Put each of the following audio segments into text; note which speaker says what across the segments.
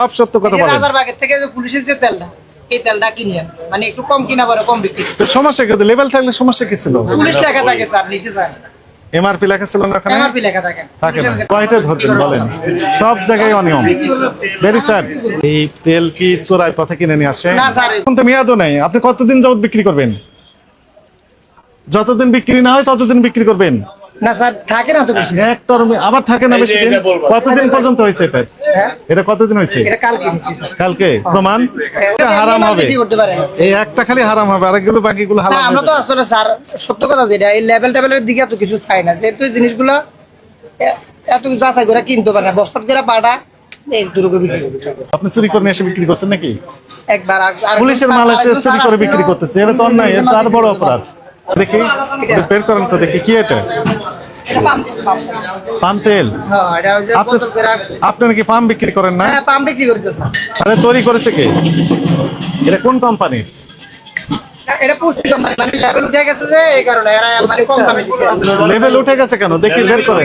Speaker 1: সব সত্য কথা বলেন।
Speaker 2: থেকে যে পুলিশের যে তেলটা এই তেলটা কিনি মানে একটু কম কিনা পরে কম বিক্রি।
Speaker 1: তো সমস্যা কি? লেভেল থাকলে সমস্যা কি ছিল?
Speaker 2: পুলিশ লেখা থাকে স্যার নিতে চান
Speaker 1: এমআরপি লেখা ছিল না ওখানে?
Speaker 2: এমআরপি লেখা থাকে।
Speaker 1: থাকে না। কয়টা ধরবেন বলেন। সব জায়গায় অনিয়ম। ভেরি স্যার এই তেল কি চোরাই পথে কিনে নিয়ে আসে?
Speaker 2: না, স্যার।
Speaker 1: এখন তো মেয়াদও নাই। আপনি কতদিন যাবত বিক্রি করবেন? যতদিন বিক্রি না হয় ততদিন বিক্রি করবেন?
Speaker 2: না স্যার থাকে না তো বেশি
Speaker 1: একটা আবার থাকে না বেশি দিন? কতদিন পর্যন্ত হয়েছে এটা?
Speaker 2: হ্যাঁ?
Speaker 1: এটা কতদিন হয়েছে?
Speaker 2: এটা কাল কিনেছি স্যার।
Speaker 1: কালকে? প্রমাণ? এটা
Speaker 2: এটা
Speaker 1: হারাম হবে।
Speaker 2: বিক্রি করতে পারে। না।
Speaker 1: এই একটা খালি হারাম হবে আরেকগুলো বাকিগুলো হারাম
Speaker 2: আমরা তো আসলে স্যার সত্য কথা যেটা এই লেভেল টেবেলের দিকে এত কিছু চাই না। যেহেতু জিনিসগুলো এত যাচাই করে কিনতে পারে না। বস্তাত করে পাটা।
Speaker 1: আপনি চুরি করে এসে বিক্রি করছেন নাকি?
Speaker 2: একবার
Speaker 1: পুলিশের মাল এসে চুরি করে বিক্রি করতেছে এটা তো অন্যায় এটা বড় অপরাধ। দেখি বের করেন তো দেখি কি এটা। পাম তেল?
Speaker 2: হ্যাঁ, এটা
Speaker 1: আপনি
Speaker 2: বোতল করে-
Speaker 1: আপনি নাকি পাম বিক্রি করেন না?
Speaker 2: পাম পাম্প বিক্রি করতেছে।
Speaker 1: তাহলে তৈরি করেছে কে? এটা কোন কোম্পানির?
Speaker 2: এটা পুষ্টি মানে level উঠে গেছে যে, এই কারণে এরা মানে কম দামে দিচ্ছে।
Speaker 1: লেভেল উঠে গেছে কেন? দেখি বের করে।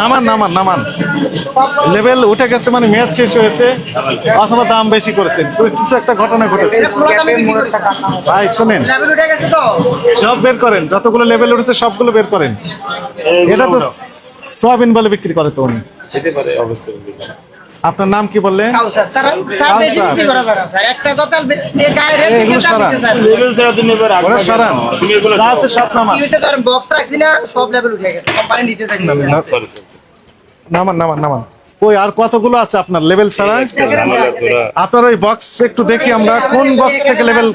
Speaker 1: নামান নামান নামান। লেভেল উঠে গেছে মানে মেয়াদ শেষ হয়েছে অথবা দাম বেশি করেছেন কিছু একটা ঘটনা ঘটেছে। ভাই শুনেন।
Speaker 2: Level উঠে গেছে তো।
Speaker 1: সব বের করেন। যতগুলো লেভেল উঠেছে সবগুলো বের করেন। এটা তো সয়াবিন বলে বিক্রি করে তো উনি।
Speaker 3: পারে অবস্থা
Speaker 1: আপনার নাম কি বললে
Speaker 2: কাউসার, স্যার, স্যার বেশি
Speaker 1: কাউসার।
Speaker 2: বিক্রি করা যাবে না, স্যার। একটা কথা, এ গায়ে রেট
Speaker 1: এই, এগুলো
Speaker 2: দিকে দাম
Speaker 1: সরান।
Speaker 2: দিতে চায় না।
Speaker 3: লেভেল ছাড়া তুমি এবার আগে
Speaker 1: ওরা সরান।
Speaker 3: তুমি এগুলো
Speaker 1: যা আছে সব নামান। নামান নামান নামান। ওই আর কতগুলো আছে আপনার লেভেল ছাড়া? আপনার ওই বক্স একটু দেখি আমরা কোন বক্স থেকে লেভেল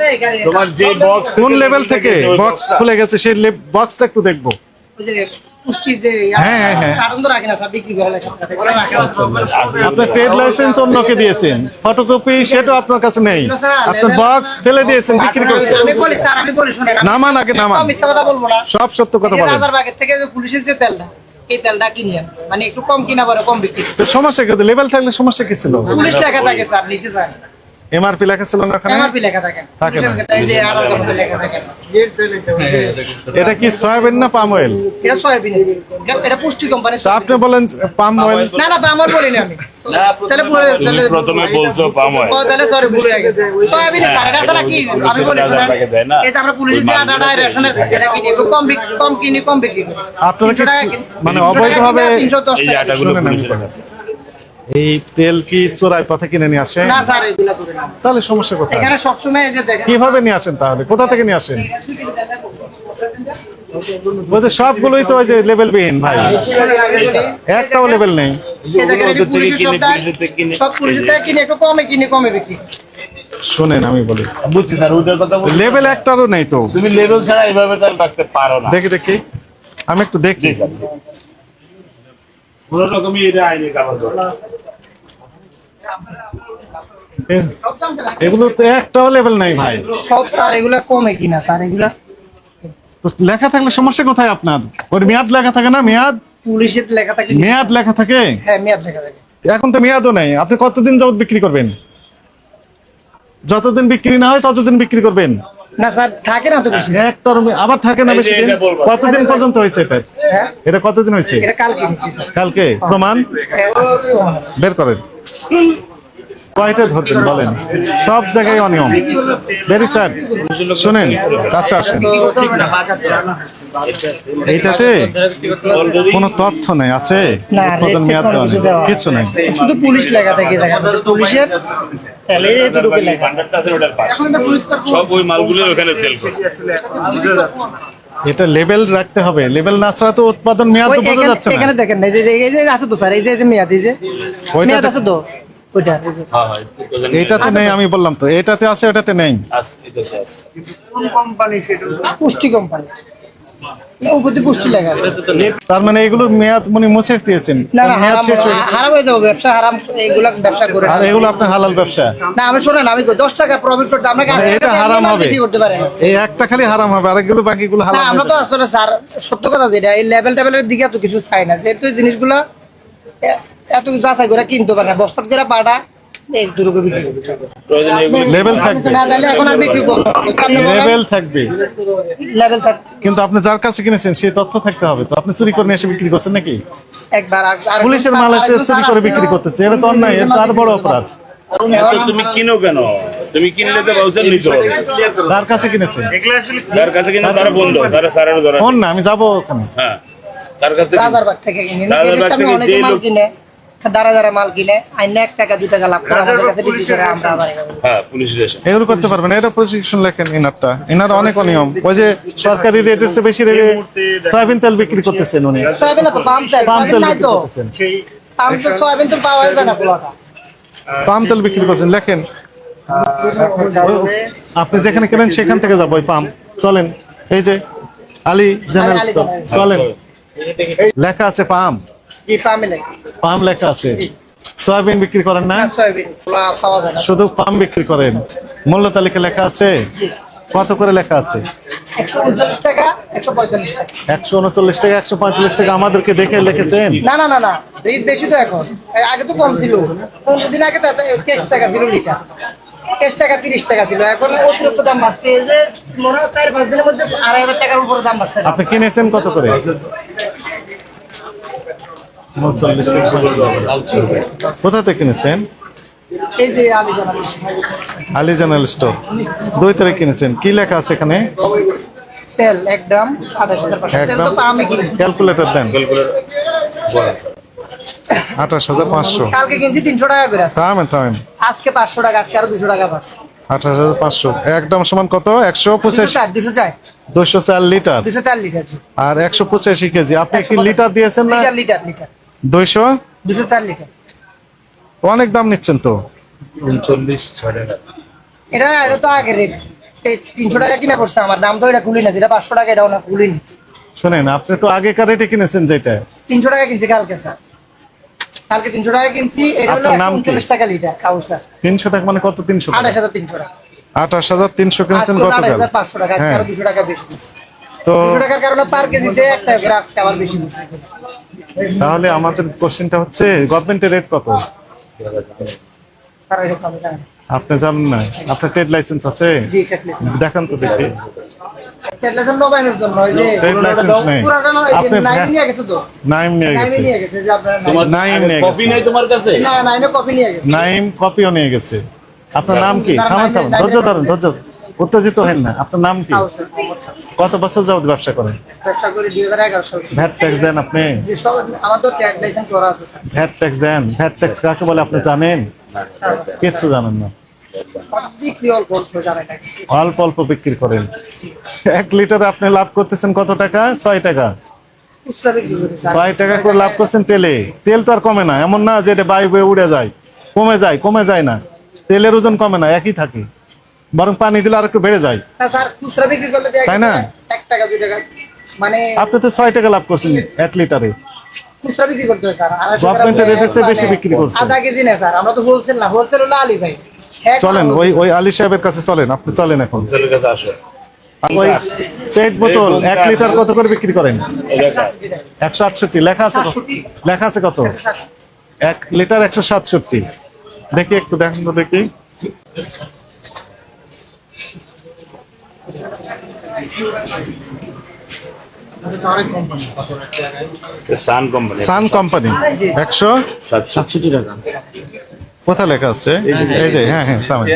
Speaker 3: তোমার যে বক্স
Speaker 1: কোন লেভেল থেকে বক্স খুলে গেছে সেই বক্সটা একটু দেখব।
Speaker 2: যে
Speaker 1: হ্যাঁ, হ্যাঁ, হ্যাঁ। আপনার ট্রেড লাইসেন্স অন্যকে দিয়েছেন। ফটোকপি সেটাও আপনার কাছে নেই। আপনার বক্স ফেলে দিয়েছেন বিক্রি করছেন। নামান আগে নামান। সব সত্য কথা বলেন।
Speaker 2: থেকে যে পুলিশের যে তেলটা, এই তেলটা কিনি। মানে একটু কম কিনা পরে কম বিক্রি
Speaker 1: তো সমস্যা কি লেভেল থাকলে সমস্যা কি ছিল?
Speaker 2: পুলিশ থাকে স্যার নিতে চান
Speaker 1: এমআরপি লেখা ছিল না ওখানে?
Speaker 2: এমআরপি লেখা থাকে
Speaker 1: থাকে না।
Speaker 2: এই যে আর মধ্যে লেখা থাকে
Speaker 1: এটা কি সয়াবিন না পাম অয়েল
Speaker 2: এটা সয়াবিন। এটা- পুষ্টি কোম্পানি
Speaker 1: তা আপনি বলেন পাম অয়েল
Speaker 2: না না আমার বলিনি আমি। তাহলে পুরো- তাহলে-
Speaker 3: প্রথমে বলছো পাম হয়
Speaker 2: ও, তাহলে sorry, ভুল হয়ে গেছে। সয়াবিন ছাড়া কি? আমি বলি,
Speaker 3: দেয় না?
Speaker 2: আমরা পুলিশের যে আটা আটা রেশনের এটা কিনি, কম কম কিনি, কম বিক্রি করি।
Speaker 1: আপনারা কি মানে অবৈধভাবে
Speaker 2: কিনে তিনশো দশ
Speaker 3: এই আটাগুলো পুলিশের কাছে।
Speaker 1: এই তেল কি চোরাই পথে কিনে নিয়ে আসেন?
Speaker 2: না স্যার এগুলা করে না।
Speaker 1: তাহলে সমস্যা কোথায়?
Speaker 2: এখানে সবসময় এই যে দেখেন।
Speaker 1: কীভাবে নিয়ে আসেন তাহলে? কোথা থেকে নিয়ে আসেন? বলতে সবগুলোই তো ওই যে লেভেল বিহীন ভাই। একটাও লেভেল নেই। শুনেন আমি বলি।
Speaker 3: বুঝছি স্যার ওইটার কথা
Speaker 1: লেভেল একটারও নেই তো।
Speaker 3: তুমি লেভেল ছাড়া এইভাবে রাখতে পারো না।
Speaker 1: দেখি দেখি। আমি একটু দেখি।
Speaker 3: স্যার। পুরো রকমই এটা আইনে
Speaker 1: এ- এগুলোর তো একটাও লেভেল নাই ভাই।
Speaker 2: সব স্যার এগুলা কমে কিনা স্যার এগুলা?
Speaker 1: তো লেখা থাকলে সমস্যা কোথায় আপনার? ওর মেয়াদ লেখা থাকে না মেয়াদ?
Speaker 2: পুলিশের লেখা থাকে
Speaker 1: মেয়াদ লেখা থাকে?
Speaker 2: হ্যাঁ মেয়াদ লেখা থাকে।
Speaker 1: এখন তো মেয়াদও নেই। আপনি কতদিন যাবত বিক্রি করবেন? যতদিন বিক্রি না হয় ততদিন বিক্রি করবেন?
Speaker 2: না স্যার থাকে না তো বেশি
Speaker 1: এক মে- আবার থাকে না বেশি দিন? কতদিন পর্যন্ত হয়েছে এটা?
Speaker 2: হ্যাঁ?
Speaker 1: এটা কতদিন হয়েছে?
Speaker 2: এটা কালকে
Speaker 1: কালকে? প্রমাণ?
Speaker 2: হ্যাঁ।
Speaker 1: বের করেন। কয়টা ধরবেন বলেন? সব জায়গায় অনিয়ম। ভেরি স্যার শুনেন কাছে আসেন। এইটাতে কোনো তথ্য নাই আছে?
Speaker 2: না,
Speaker 1: উৎপাদন মেয়াদ
Speaker 2: কিছু
Speaker 1: নেই
Speaker 2: দেওয়া
Speaker 1: কিচ্ছু নাই।
Speaker 2: শুধু পুলিশ লেখা থাকে পুলিশের এটা পুলিশ তার
Speaker 3: সব ওই মালগুলো ওখানে সেল করে।
Speaker 1: এটা লেভেল রাখতে হবে। লেভেল না ছাড়া তো উৎপাদন মেয়াদ তো বোঝা যাচ্ছে না।
Speaker 2: এখানে দেখেন এই যে আছে তো স্যার এই যে মেয়াদ এই যে মেয়াদ আছে তো। ওইটা।
Speaker 3: হ্যাঁ হয়
Speaker 1: নেই আমি বললাম তো এটাতে আছে ওটাতে নেই।
Speaker 3: আছে এটাতে আছে।
Speaker 2: পুষ্টি কোম্পানি।
Speaker 1: তার মানে এগুলোর মেয়াদ মানে মুছে দিয়েছেন।
Speaker 2: না না
Speaker 1: মেয়াদ শেষ হয়ে
Speaker 2: হারাম হয়ে যাব ব্যবসা হারাম এইগুলা ব্যবসা করে
Speaker 1: আর এগুলো আপনার হালাল ব্যবসা।
Speaker 2: না আমি শোনেন আমি কই, দশ টাকা প্রফিট করতে আপনাকে
Speaker 1: মানে এটা হারাম হবে।
Speaker 2: করতে পারেন
Speaker 1: এই একটা খালি হারাম হবে আরেকগুলো বাকিগুলো
Speaker 2: না আমরা তো আসলে স্যার সত্য কথা যেটা এই লেভেল টেবেলের দিকে এত কিছু চাই না। যেহেতু জিনিসগুলো এত যাচাই করে কিনতে পারে না। বস্তাত করে পাটা এই দুর্গ বিক্রি করি।
Speaker 3: প্রয়োজনে এগুলো
Speaker 1: লেভেল থাকবে।
Speaker 2: না তাহলে এখন আর বিক্রি করব
Speaker 1: লেভেল থাকবে।
Speaker 2: লেভেল থাক
Speaker 1: কিন্তু আপনি যার কাছে কিনেছেন সেই তথ্য থাকতে হবে তো। আপনি চুরি করে এসে বিক্রি করছেন নাকি?
Speaker 2: একবার আর আর-
Speaker 1: পুলিশের মাল এসে চুরি করে বিক্রি করতেছে। এটা তো অন্যায় এটা তো বড় অপরাধ।
Speaker 3: তুমি কিনো কেন? তুমি কিনলে তো বাউচার নিতে হবে।
Speaker 1: যার কাছে কিনেছেন?
Speaker 3: যার কাছে কিনে তারা বন্ধ তারা সারানো
Speaker 1: ফোন না আমি যাব ওখানে।
Speaker 3: হ্যাঁ। তার কাছে
Speaker 2: রাজারবাগ থেকে কিনে।
Speaker 3: রাজারবাগ থেকে যে লোক-
Speaker 2: কিনে দাঁড়া দাঁড়া মাল কিনে আইনে এক টাকা দুই টাকা লাভ করে আমাদের কাছে বিক্রি করে আমরা আবার
Speaker 3: হ্যাঁ পুলিশ
Speaker 1: এগুলো করতে পারবেন এটা প্রশিক্ষণ লেখেন ইনারটা। ইনার অনেক অনিয়ম। ওই যে সরকারি রেটের চেয়ে বেশি রেটে সয়াবিন তেল বিক্রি করতেছেন উনি।
Speaker 2: সয়াবিন তো পাম তেল
Speaker 1: পাম তেল
Speaker 2: নাই
Speaker 1: বিক্রি
Speaker 2: তো।
Speaker 1: করতেছেন।
Speaker 2: পাম তো সয়াবিন তো পাওয়া যায় না পোলাটা
Speaker 1: পাম তেল বিক্রি করছেন। লেখেন। আপনি যেখানে কেনেন সেখান থেকে যাব ওই পাম। চলেন। এই যে আলী জেনারেল। চলেন। লেখা আছে পাম?
Speaker 2: পামে
Speaker 1: লেখা আছে। সয়াবিন বিক্রি করেন না? শুধু পাম বিক্রি করেন। মূল্য তালিকা লেখা আছে? কত করে লেখা আছে?
Speaker 2: একশো উনচল্লিশ টাকা একশো পঁয়তাল্লিশ টাকা।
Speaker 1: আমাদেরকে দেখে লিখেছেন?
Speaker 2: না না না না রেট বেশি তো এখন। আগে তো কম ছিল। পনেরো দিন আগে তেইশ টাকা ছিল লিটার তেইশ টাকা তিরিশ টাকা ছিল। এখন অতিরিক্ত দাম বাড়ছে। এই যে মনে হয় চার পাঁচ দিনের মধ্যে আড়াই হাজার টাকার উপরে দাম বাড়ছে।
Speaker 1: আপনি কিনেছেন কত করে। কোথা থেকে কিনেছেন? Ali general store. দুই তারিখ কিনেছেন। কি লেখা আছে এখানে?
Speaker 2: তেল এক গ্রাম
Speaker 1: ক্যালকুলেটর দেন। আঠাশ হাজার পাঁচশো।
Speaker 2: কালকে কিনছি তিনশো টাকা করে
Speaker 1: থামেন থামেন।
Speaker 2: আজকে পাঁচশো টাকা আজকে আরও দুশো টাকা বাড়ছে
Speaker 1: আঠাশ হাজার পাঁচশো। একদম সমান কত? একশো
Speaker 2: দুশো
Speaker 1: পঁচাশি
Speaker 2: চার দুশো চার।
Speaker 1: দুশো চার লিটার।
Speaker 2: দুশো চার লিটার
Speaker 1: আর একশো পঁচাশি কেজি। আপনি কি লিটার দিয়েছেন না?
Speaker 2: Litre litre.
Speaker 1: দুইশো?
Speaker 2: দুশো চার লিটার।
Speaker 1: অনেক দাম নিচ্ছেন তো?
Speaker 3: উনচল্লিশ
Speaker 2: এটা এটা তো আগের রেট। তিনশো টাকা কিনা করছে আমার দাম তো এটা খুলি না যেটা পাঁচশো টাকা এটা ওনা খুলিনি।
Speaker 1: শোনেন আপনি তো আগেকার রেটে কিনেছেন যেটা।
Speaker 2: তিনশো টাকা কিনছি কালকে স্যার। কালকে তিনশো টাকা কিনছি এটা হলো? উনচল্লিশ টাকা লিটার কাউসার
Speaker 1: তিনশো টাকা মানে কত? তিনশো
Speaker 2: আঠাশ হাজার তিনশো টাকা।
Speaker 1: আঠাশ হাজার তিনশো কিনেছেন
Speaker 2: হাজার পাঁচশো টাকা আজকে
Speaker 1: হ্যাঁ।
Speaker 2: আরও দুশো টাকা বেশি।
Speaker 1: তো
Speaker 2: দুশো টাকার কারণে পার কেজিতে একটা বেশি
Speaker 1: তাহলে আমাদের কোশ্চেনটা হচ্ছে গভর্নমেন্টের রেট কত। আপনি জানেন না? আপনার ট্রেড লাইসেন্স আছে? দেখান তো দেখি।
Speaker 2: চেকলিস্ট নবায়নের জন্য ওই যে
Speaker 1: ট্রেড লাইসেন্স নেই। আপনি
Speaker 2: নাইন নিয়ে গেছে তো।
Speaker 1: নাইম নিয়ে
Speaker 2: নাইনে
Speaker 1: গেছে।
Speaker 2: নিয়ে গেছে যে আপনার
Speaker 3: তোমার
Speaker 1: নাইম নিয়ে
Speaker 3: কপি
Speaker 1: গেছে।
Speaker 3: নাই তোমার কাছে?
Speaker 2: না নাইনে কপি নিয়ে গেছে।
Speaker 1: নাইম কপিও নিয়ে গেছে। আপনার নাম কি? ধৈর্য ধরেন ধৈর্য উত্তেজিত হেন না। আপনার নাম কি? কত বছর যাবত ব্যবসা করেন?
Speaker 2: ব্যবসা করি দুই হাজার এগারো সাল
Speaker 1: ভ্যাট ট্যাক্স দেন আপনি?
Speaker 2: আমার তো ট্যাগ লাইসেন্স করা আছে স্যার।
Speaker 1: ভ্যাট ট্যাক্স দেন। ভ্যাট ট্যাক্স কাকে বলে আপনি জানেন? কিচ্ছু জানেন না।
Speaker 2: অল্প অল্প
Speaker 1: বিক্রি করেন। এক লিটারে আপনি লাভ করতেছেন কত টাকা? ছয় টাকা। ছয় টাকা করে লাভ করছেন তেলে। তেল তো আর কমে না। এমন না যে এটা বয়ে উড়ে যায়। কমে যায় কমে যায় না। তেলের ওজন কমে না একই থাকে। বরং পানি দিলে আর একটু বেড়ে যায়।
Speaker 2: স্যার খুচরা বিক্রি করলে
Speaker 1: তাই না?
Speaker 2: এক টাকা দুই টাকা। মানে
Speaker 1: আপনি তো ছয় টাকা লাভ করছেন এক লিটারে।
Speaker 2: খুচরা বিক্রি করতে হয় স্যার
Speaker 1: এর চেয়ে
Speaker 2: মানে
Speaker 1: বেশি বিক্রি করছে।
Speaker 2: আধা কেজি না স্যার আমরা তো হোলসেল না হোলসেল হলো আলী ভাই। হ্যাঁ,
Speaker 1: চলেন ওই ওই আলী সাহেবের কাছে চলেন আপনি চলেন এখন।
Speaker 3: কাছে
Speaker 1: ওই পেট বোতল এক লিটার কত করে বিক্রি করেন? একশো আটষট্টি লেখা আছে লেখা আছে কত? এক লিটার একশো সাতষট্টি। দেখি একটু দেখেন তো দেখি।
Speaker 3: সান কোম্পানি
Speaker 1: সান কোম্পানি একশো?
Speaker 3: সাতষট্টি টাকা।
Speaker 1: কোথায় লেখা আছে? এই যে হ্যাঁ হ্যাঁ তাই